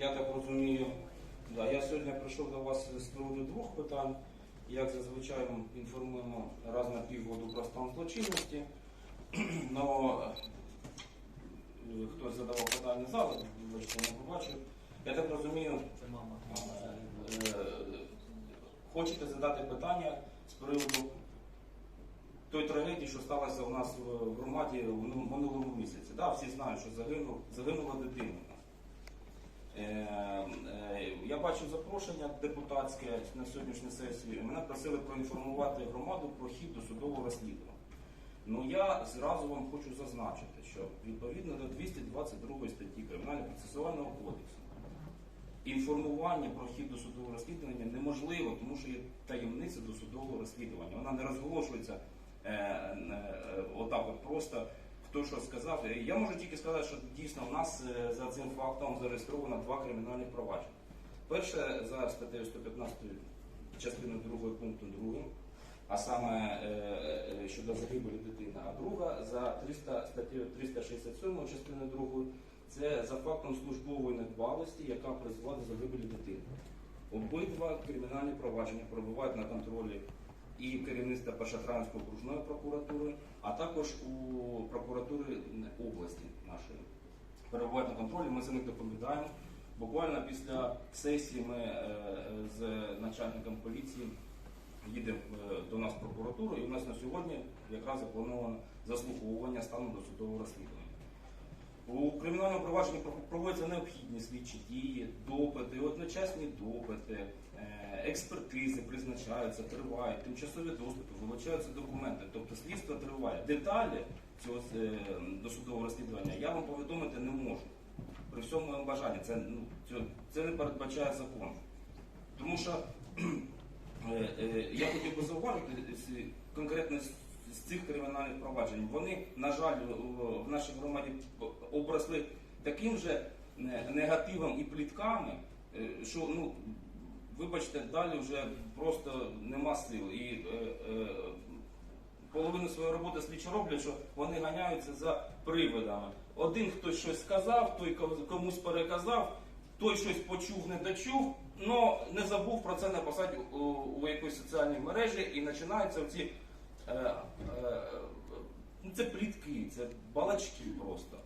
Я так розумію, да, я сьогодні прийшов до вас з приводу двох питань. Як зазвичай ми інформуємо раз на півгоду про стан злочинності. Но е, хтось задавав питання зараз, вибачте, не побачив. Я так розумію, Це мама. е, хочете задати питання з приводу той трагедії, що сталося у нас в громаді в минулому місяці. Да, всі знають, що загинув, загинула дитина. Е, е, Я бачу запрошення депутатське на сьогоднішню сесію. Мене просили проінформувати громаду про хід досудового розслідування. Ну я зразу вам хочу зазначити, що відповідно до 222 статті Кримінально-процесуального кодексу інформування про хід досудового розслідування неможливо, тому що є таємниця досудового розслідування. Вона не розголошується е, отак от просто. Хто що сказав, Е, я можу тільки сказати, що дійсно у нас е, за цим фактом зареєстровано два кримінальні провадження. Перше за статтею 115 частиною 2 пункту 2, а саме е, щодо загибелі дитини, а друга за 300, статтею 367 частиною 2 це за фактом службової недбалості, яка призвела до загибелі дитини. Обидва кримінальні провадження перебувають на контролі і керівництва Першотравенської окружної прокуратури, а також у прокуратури області нашої. Перебувають на контролі, ми за них доповідаємо. Буквально після сесії ми е, з начальником поліції їдемо е, до нас в прокуратуру, і у нас на сьогодні якраз заплановано заслуховування стану досудового розслідування. У кримінальному провадженні проводяться необхідні слідчі дії, допити, одночасні допити, експертизи призначаються, тривають, тимчасові доступи, вилучаються документи. Тобто слідство триває. Деталі цього е, досудового розслідування я вам повідомити не можу. При всьому моєму бажанні це, ну, це, це не передбачає закон. Тому що е, е, я хотів би зауважити конкретно з, цих кримінальних проваджень. Вони, на жаль, в- нашій громаді обросли таким же негативом і плітками, що ну. Вибачте, далі вже просто нема сил. І е, е, половину своєї роботи слідчі роблять, що вони ганяються за привидами. Один хтось щось сказав, той комусь переказав, той щось почув, не дочув, але не забув про це написати у, у якоїсь соціальній мережі і починаються ці. Е, е, це плітки, це балачки просто.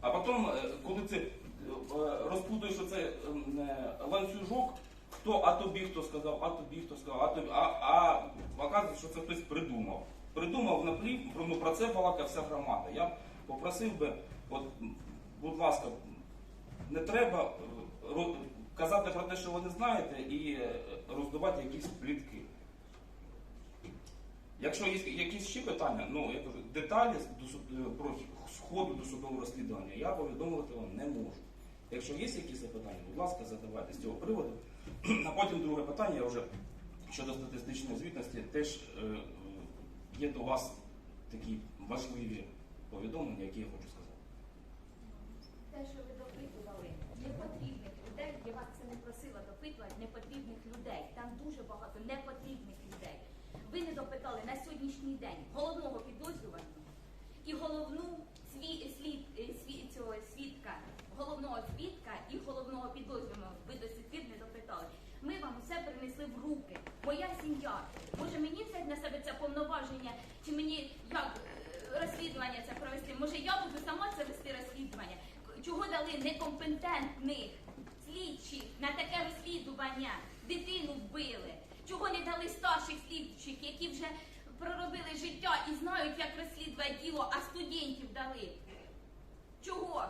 А потім, е, коли ти е, розпутуєш оцей ем, е, ланцюжок, хто а тобі хто сказав, а тобі хто сказав, а тобі, а, а оказується, що це хтось придумав. Придумав наплів, ну, про це балака вся громада. Я попросив би, от, будь ласка, не треба е, казати про те, що ви не знаєте, і е, роздавати якісь плітки. Якщо є якісь ще питання, ну я кажу, деталі е, про сходу до судового розслідування я повідомити вам не можу. Якщо є якісь запитання, будь ласка, задавайте з цього приводу. А потім друге питання вже щодо статистичної звітності теж е, є до вас такі важливі повідомлення, які я хочу сказати. Те, що ви допитували, непотрібних людей, я вас це не просила допитувати непотрібних людей. Там дуже багато непотрібних людей. Ви не допитали на сьогоднішній день головного підозрюваного і головну сві, слід, е, сві, цього свідка, головного свідка і головного підозрюваного. Ви до сих пір не допитали. Ми вам усе принесли в руки. Моя сім'я. Може мені взяти на себе це повноваження, чи мені як е, розслідування це провести? Може я буду сама це вести розслідування? Чого дали некомпетентних слідчих на таке розслідування? Дитину вбили. Чого не дали старших слідчих, які вже проробили життя і знають, як розслідувати діло, а студентів дали? Чого?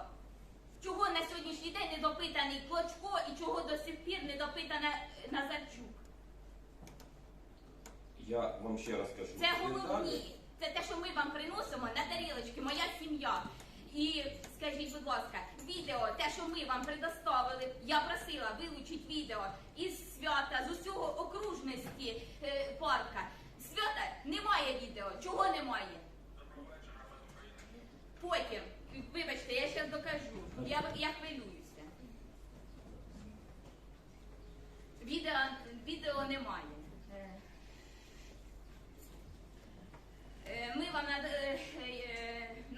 Чого на сьогоднішній день не допитаний Клочко і чого до сих пір не допитана е, Назарчук? Я вам ще раз кажу. Це головні. Це те, що ми вам приносимо на тарілочки, моя сім'я. І скажіть, будь ласка, відео, те, що ми вам предоставили, я просила вилучити відео із свята, з усього окружності е, парка. Свята немає відео. Чого немає? Потім, вибачте, я зараз докажу. Я, я хвилююся. Відео, відео немає. Е, Е, Ми вам над- е,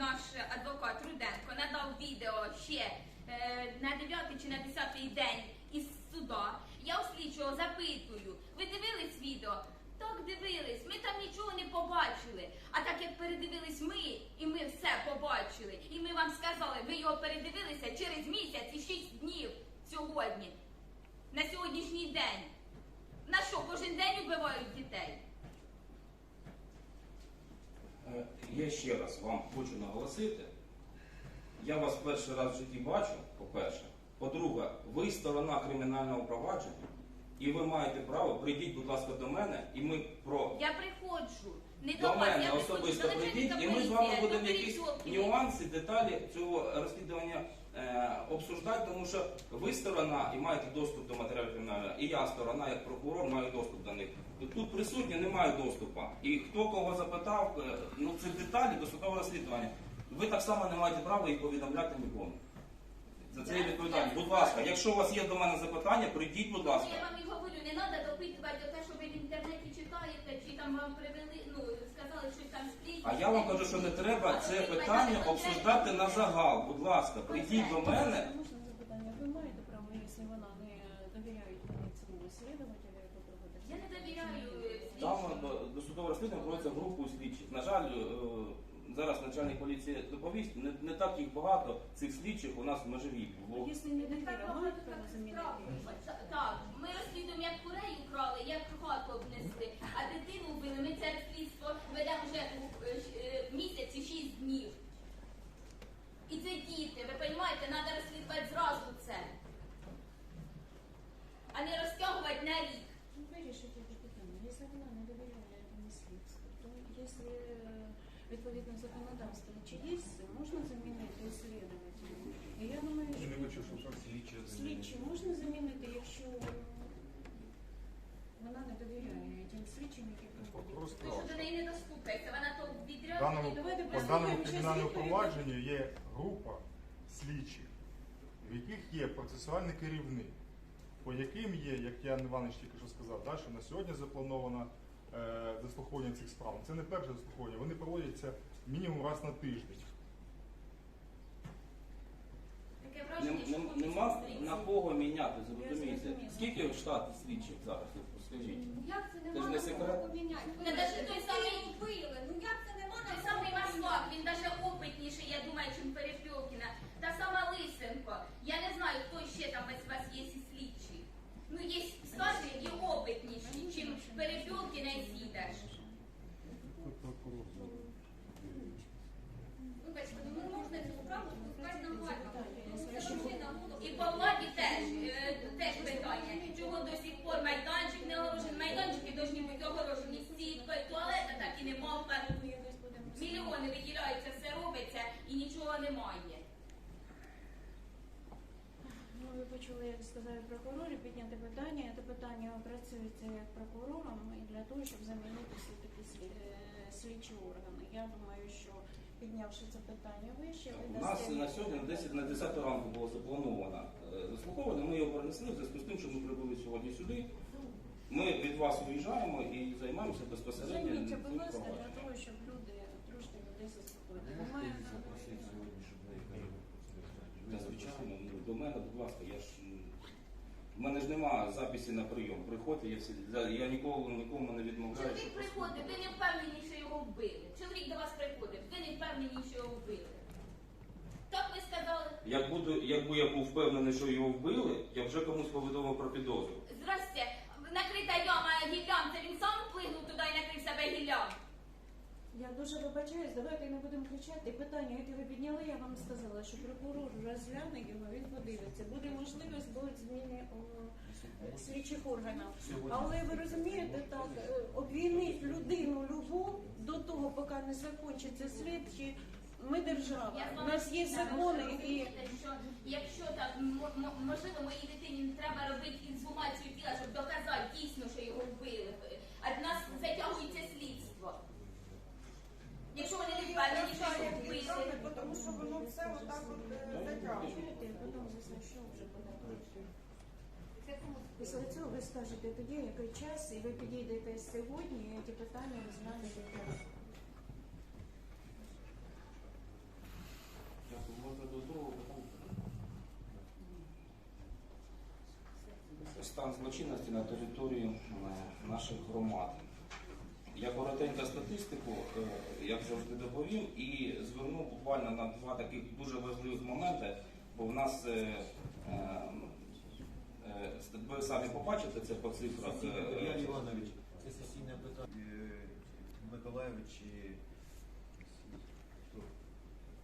наш адвокат Руденко надав відео ще е, на 9 чи на 10 день із суда. Я у слідчого запитую, ви дивились відео? Так дивились, ми там нічого не побачили. А так як передивились ми, і ми все побачили, і ми вам сказали, ви його передивилися через місяць і 6 днів сьогодні, на сьогоднішній день. На що, кожен день вбивають дітей? Е, Я ще раз вам хочу наголосити. Я вас перший раз в житті бачу, по-перше. По-друге, ви сторона кримінального провадження, і ви маєте право, прийдіть, будь ласка, до мене, і ми про Я приходжу. Не до, до вас, мене я приходжу особисто до прийдіть, начальника і ми з поліції, вами до будемо якісь нюанси, деталі цього розслідування обсуждати, тому що ви сторона і маєте доступ до матеріалів кримінального, і я сторона, як прокурор, маю доступ до них. Тут присутні не мають доступу. І хто кого запитав, е, ну це деталі досудового розслідування. Ви так само не маєте права їх повідомляти нікому. За це є відповідальність. Будь ласка, якщо у вас є до мене запитання, прийдіть, будь ласка. Я вам і говорю, не треба допитувати те, що ви в інтернеті читаєте, чи там вам привели, ну, сказали, що там. А я вам кажу, що не треба це питання обсуждати на загал. Будь ласка, прийдіть до мене. Можна запитання? Ви маєте право, якщо вона не довіряє цьому слідователю, яку проводить? Я не довіряю Там е, досудове розслідування проводиться групою слідчих. На жаль, е, зараз начальник поліції доповість, не, не так їх багато цих слідчих у нас в межовій. Бо Якщо не довіряє, мають право замінити? Та- Так, ми розслідуємо, як курей украли, як хату обнесли, а дитину вбили. Ми це слідство ведемо вже е, е, місяць і шість днів. І це діти, ви розумієте, треба розслідувати зразу це, а не розтягувати на рік. Ну, Вирішити це питання. Якщо вона не довіряє цьому слідству, то якщо е, відповідно законодавство чи є, можна замінити слідователя. І я думаю, Я не хочу, що слідчі слідчі можна замінити, якщо вона не довіряє тим слідчим, які проводять. Просто що до неї не достукаєтеся, вона то В даному, Давайте по послухаємо даному кримінальному звідки провадженню є група слідчих, в яких є процесуальний керівник, по яким є, як Ян Іванович тільки що сказав, да, що на сьогодні заплановано е, заслуховування цих справ. Це не перше заслуховування, вони проводяться мінімум раз на тиждень. Таке враження, що нем- нема комісія на кого міняти, зрозумієте. зрозуміла. Скільки штат слідчих зараз? от Скажіть. Як це Це ж нема не на секрет. кого поміняти? Та навіть той самий- вбили. Ну як це нема на Той кого самий поміняти? Маслак, він навіть опитніший, я думаю, чим Перепілкіна. Та сама Лисенко. Я не знаю, хто ще там із вас є і слідчий. Ну, є старші і опитніші, чем Перепілкіна на Сідаш. Вибачте, ну не можна цю справу спускати на гальма. Це вообще на голову. І по владі теж, е, теж питання. Чого до сих пор майданчик не огорожений? Майданчики повинні бути огорожені сіткою, туалета так і нема в парку. Мільйони виділяються, все робиться і нічого немає. Ну, ви почули, як сказали прокурори, підняти питання. Це питання опрацюється як прокурором і для того, щоб замінити всі такі е, слідчі органи. Я думаю, що піднявши це питання вище, ви У нас на сьогодні на 10 на 10 ранку було заплановано е. Ми його перенесли в зв'язку з тим, що ми прибули сьогодні сюди. Ми від вас уїжджаємо і займаємося безпосередньо Займіться, будь ласка, для того, щоб люди трошки людей заспокоїли. Немає звичайно, ну, до мене, будь ласка, я ж в мене ж нема записі на прийом. Приходьте, я всі я, ніколи нікому не відмовляю. Чоловік приходить, ви не впевнені, що його вбили. Чоловік до вас приходить, ви не впевнені, що його вбили. Так ви сказали. Як буду, якби я був впевнений, що його вбили, я вже комусь повідомив про підозру. Здрасте, накрита яма гіллям, це він сам вплигнув туди і накрив себе гіллям. Я дуже вибачаюсь, давайте не будемо кричати. Питання, яке ви підняли, я вам сказала, що прокурор розгляне його, він подивиться. Буде можливість, будуть зміни о, слідчих органів. Але ви розумієте, так, е, людину любов до того, поки не закінчиться слідчі. Ми держава. У нас є закони і що якщо так можливо моїй дитині не треба робити інсумацію тіла, щоб доказати дійсно, що його вбили. А в нас затягується слідство. Якщо вони не впевнені, що їх вийшли. Тому що воно все отак от е, затягує. Після цього ви скажете тоді, який час, і ви підійдете сьогодні, і ті питання розглянете зараз. Дякую. Можна до другого питання? Стан злочинності на території е, наших громад. Я коротенько статистику, е, як завжди доповім, і зверну буквально на два таких дуже важливих моменти, бо в нас е, е, ви самі побачите це по цифрах. е, Іванович, це сесійне питання. Миколаївич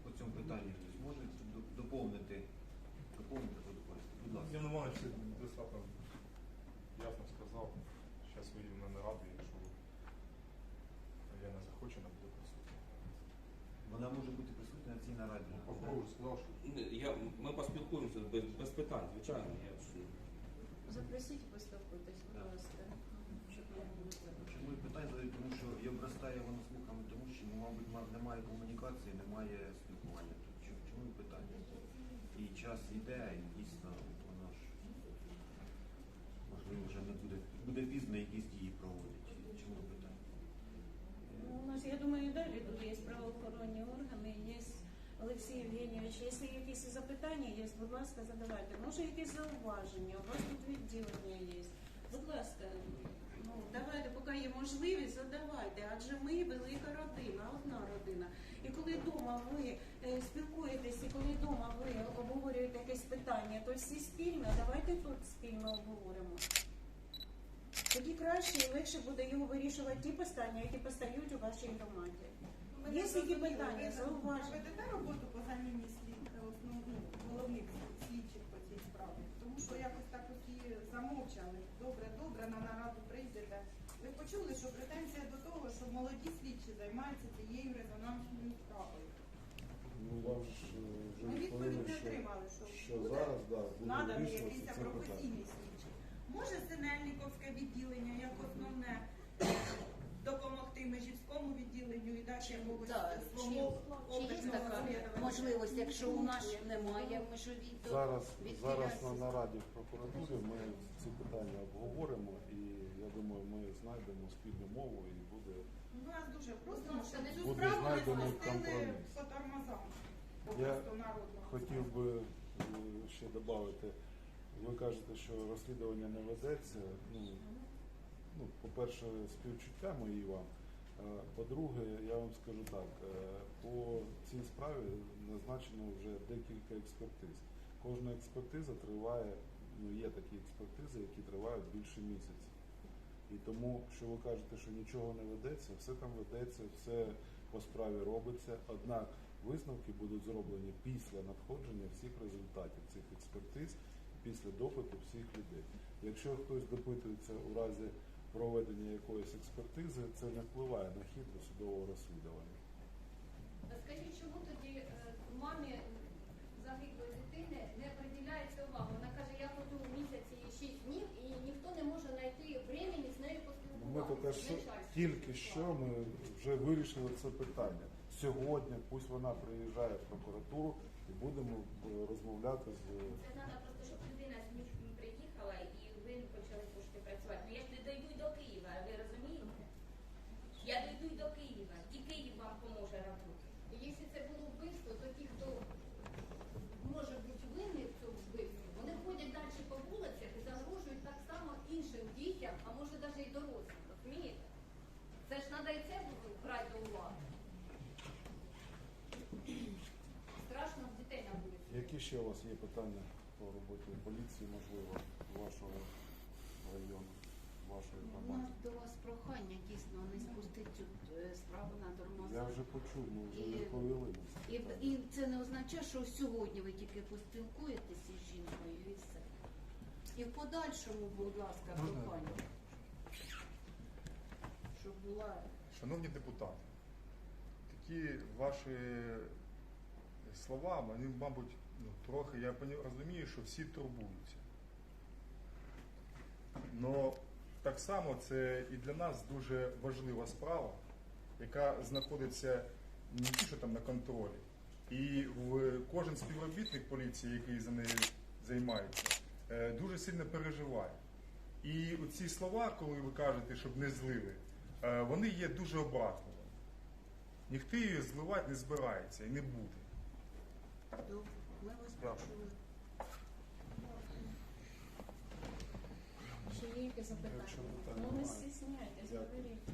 по цьому питанню хтось може доповнити, доповнити? Будь ласка. Іван Іванович достатньо ясно сказав. Зараз ви в мене раді, якщо я не захочу, вона буде присутня. Вона може бути присутня на цій нараді. Що Я, ми поспілкуємося без, без питань, звичайно. Я Запросіть, поспілкуйтесь, будь ласка. Чому і питання задають, тому що і обростає воно слухами, тому що, ну, мабуть, немає комунікації, немає спілкування. Тут чому- питання? І час йде, і дійсно воно ж можливо вже не буде, буде пізно якісь дії проводять. Нас, я думаю, і далі тут є правоохоронні органи, є Олексій Євгенійович. Якщо якісь запитання є, будь ласка, задавайте. Може, якісь зауваження, у вас тут відділення є. Будь ласка, ну давайте, поки є можливість, задавайте. Адже ми велика родина, одна родина. І коли вдома ви е, спілкуєтесь, і коли вдома ви обговорюєте якесь питання, то всі спільно, давайте тут спільно обговоримо. Тоді краще і легше буде його вирішувати ті питання, які постають у вашій громаді. Є які зрозуміли, питання, ви зауваження? Проведете роботу по заміні слід, основну, головних слідчих по цій справі. Тому що якось так усі замовчали. Добре, добре, на нараду прийдете. Ви почули, що претензія до того, що молоді слідчі займаються цією резонансною справою. Ну, вам ж е, вже Ми відповідь не отримали, що, що буде зараз да, буде наданий вирішуватися якийсь це питання. професійний слідчий. Може Синельниковське відділення як основне допомогти Межівському відділенню і дати якогось Так, свого чи є обласного така розслідування? можливість, якщо у нас немає межові, то Зараз, зараз на нараді в прокуратурі ми ці питання обговоримо і я думаю, ми знайдемо спільну мову і буде Ну, нас дуже просимо, щоб цю Буде справу не знайдений спустили компроміс. по тормозам. Я Просто народно. хотів би е, ще додати. Ви кажете, що розслідування не ведеться. Ну, ну, по-перше, співчуття мої вам. Е, По-друге, я вам скажу так, е, по цій справі назначено вже декілька експертиз. Кожна експертиза триває, ну є такі експертизи, які тривають більше місяця. І тому, що ви кажете, що нічого не ведеться, все там ведеться, все по справі робиться. Однак висновки будуть зроблені після надходження всіх результатів цих експертиз, після допиту всіх людей. Якщо хтось допитується у разі проведення якоїсь експертизи, це не впливає на хід досудового розслідування. Скажіть, чому тоді е, мамі загиблої дитини не приділяється увага? Вона каже, я ходжу в місяці 6 днів і ніхто не може знайти времени з нею поспілкуватися. що, тільки що ми вже вирішили це питання. Сьогодні пусть вона приїжджає в прокуратуру і будемо е, розмовляти з Це треба просто, щоб людина з міст приїхала і ви почали пошти працювати. Ну я ж не дойду до Києва, ви розумієте? Я дойду й до Києва, і Київ вам поможе робити. І якщо це було вбивство, то ті, хто може бути винний в цьому вбивстві, вони ходять далі по вулицях і загрожують так само іншим дітям, а може навіть і дорослим, розумієте? Це ж треба і це брати до уваги. Страшно в дітей на вулиці. Які ще у вас є питання по роботі поліції, можливо, вашого району, вашої У громади? нас до вас прохання дійсно не спустити цю е, справу на Я тормоза. вже почув, ми вже І- відповіли. на це І, питання. і це не означає, що сьогодні ви тільки поспілкуєтеся з жінкою і все. І в подальшому, будь ласка, Можна? прохання. Щоб була Шановні депутати, такі ваші слова, вони, мабуть, ну, трохи, я розумію, що всі турбуються. Но так само це і для нас дуже важлива справа, яка знаходиться не тільки там на контролі. І кожен співробітник поліції, який за нею займається, е, дуже сильно переживає. І ці слова, коли ви кажете, щоб не злили, е, вони є дуже обратливими. Ніхто її зливати не збирається і не буде. Ми вас почули. запитання. Якщо питань Ну не стісняйтесь, говоріть.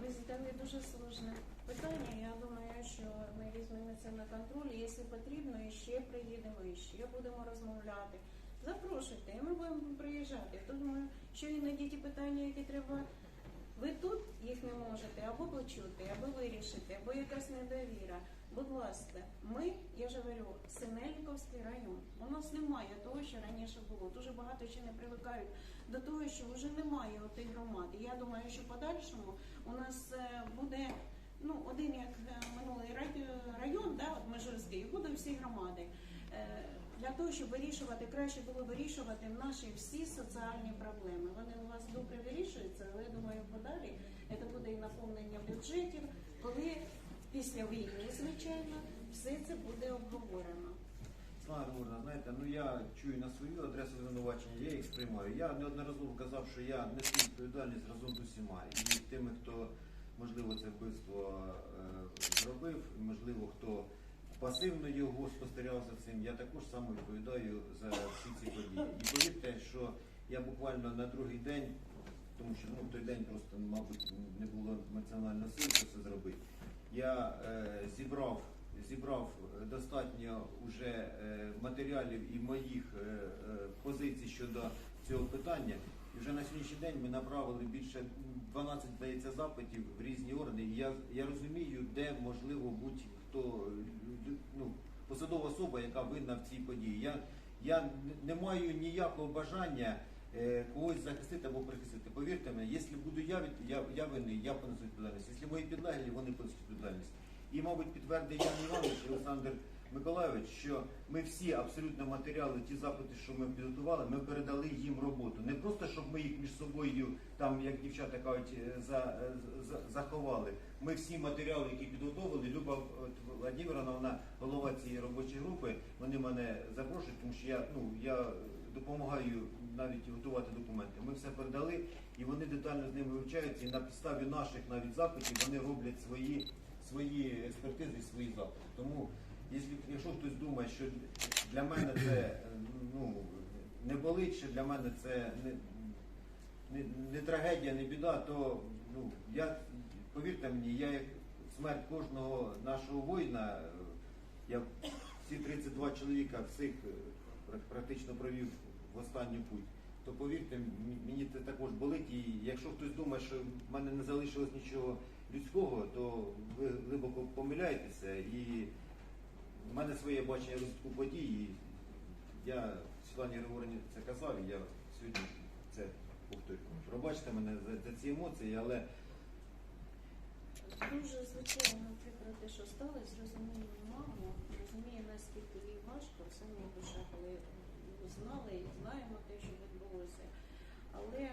Ви задали дуже сложне питання. Я думаю, що ми візьмемо це на контроль. Якщо потрібно, і ще приїдемо, і ще будемо розмовляти. Запрошуйте, і ми будемо приїжджати. Я думаю, що іноді ті питання, які треба. Ви тут їх не можете або почути, або вирішити, або якась недовіра. Будь ласка, ми, я ж говорю, Синельниковський район. У нас немає того, що раніше було. Дуже багато ще не привикають до того, що вже немає отих громад. І я думаю, що в подальшому у нас е, буде ну, один як е, минулий рай- район, да, от Межирський, буде всі громади. Е, Для того, щоб вирішувати, краще було вирішувати наші всі соціальні проблеми. Вони у вас добре вирішуються, але я думаю, подалі це буде і наповнення бюджетів, коли після війни, звичайно, все це буде обговорено. Слава Григорівна, знаєте, ну я чую на свою адресу звинувачення, я їх сприймаю. Я неодноразово казав, що я несу відповідальність разом з усіма. І тими, хто, можливо, це вбивство е, зробив, можливо, хто пасивно його спостерігав за цим, я також саме відповідаю за всі ці події. І повірте, що я буквально на другий день, тому що ну, в той день просто, мабуть, не було емоціонально сил це зробити. Я е, зібрав, зібрав достатньо уже е, матеріалів і моїх е, е, позицій щодо цього питання. І вже на сьогоднішній день ми направили більше м, 12 здається запитів в різні органи. І я, я розумію, де можливо будь-хто ну, посадова особа, яка винна в цій події. Я, я не маю ніякого бажання когось захистити або прихистити. Повірте мені, якщо буду я, я, я винний, я понесу відповідальність. Якщо мої підлеглі, вони понесуть відповідальність. І, мабуть, підтвердить Ян Іванович і Олександр Миколайович, що ми всі абсолютно матеріали, ті запити, що ми підготували, ми передали їм роботу. Не просто, щоб ми їх між собою, там, як дівчата кажуть, е, за, е, за- заховали. Ми всі матеріали, які підготовили, Люба Владимировна, вона голова цієї робочої групи, вони мене запрошують, тому що я, ну, я допомагаю навіть готувати документи. Ми все передали, і вони детально з ними вивчаються, і на підставі наших навіть запитів вони роблять свої, свої експертизи і свої запити. Тому, якщо, хтось думає, що для мене це е, ну, не болить, що для мене це не, не, не трагедія, не біда, то ну, я, повірте мені, я як смерть кожного нашого воїна, е, я всі 32 чоловіка всіх е, практично провів в останню путь. То повірте, мені це також болить. І якщо хтось думає, що в мене не залишилось нічого людського, то ви глибоко помиляєтеся. І в мене своє бачення розвитку подій. І я Світлані Григорівні це казав, і я сьогодні це повторюю. Пробачте мене за, за ці емоції, але Дуже звичайно прикро те, що сталося, розумію маму, розумію, наскільки їй важко, в самій душе, коли знали і знаємо те, що відбулося. Але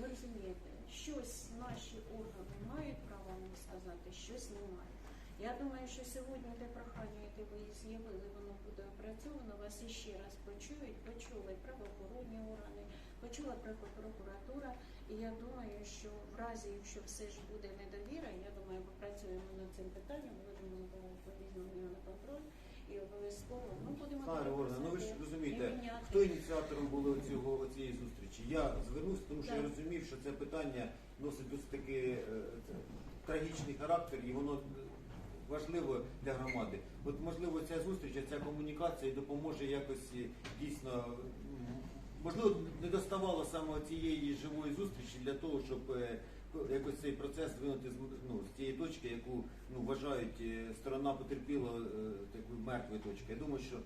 ви розумієте, щось наші органи мають право нам сказати, щось не мають. Я думаю, що сьогодні те прохання, яке ви з'явили, воно буде опрацьовано, вас іще раз почують, почули правоохоронні органи, почула прокуратура. І я думаю, що в разі, якщо все ж буде недовіра, я думаю, попрацюємо над цим питанням, будемо його на контроль і обов'язково ну, будемо Пане Григорівна, ну ви ж розумієте, хто ініціатором було цього цієї зустрічі? Я звернувся, тому що я розумів, що це питання носить досить таки е, трагічний характер і воно важливо для громади. От можливо ця зустріч, ця комунікація допоможе якось е, дійсно. Можливо, не доставало саме цієї живої зустрічі для того, щоб е, якось цей процес звинути з, ну, з тієї точки, яку ну, вважають е, сторона потерпіла е, такої мертвої точки. Я думаю, що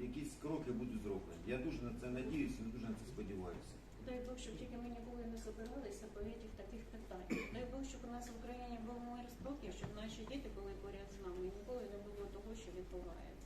якісь кроки будуть зроблені. Я дуже на це надіюся, дуже на це сподіваюся. Дай Бог, щоб тільки ми ніколи не забиралися по этих таких питань. Дай Бог, щоб у нас в Україні був мир спокій, щоб наші діти були поряд з нами і ніколи не було того, що відбувається.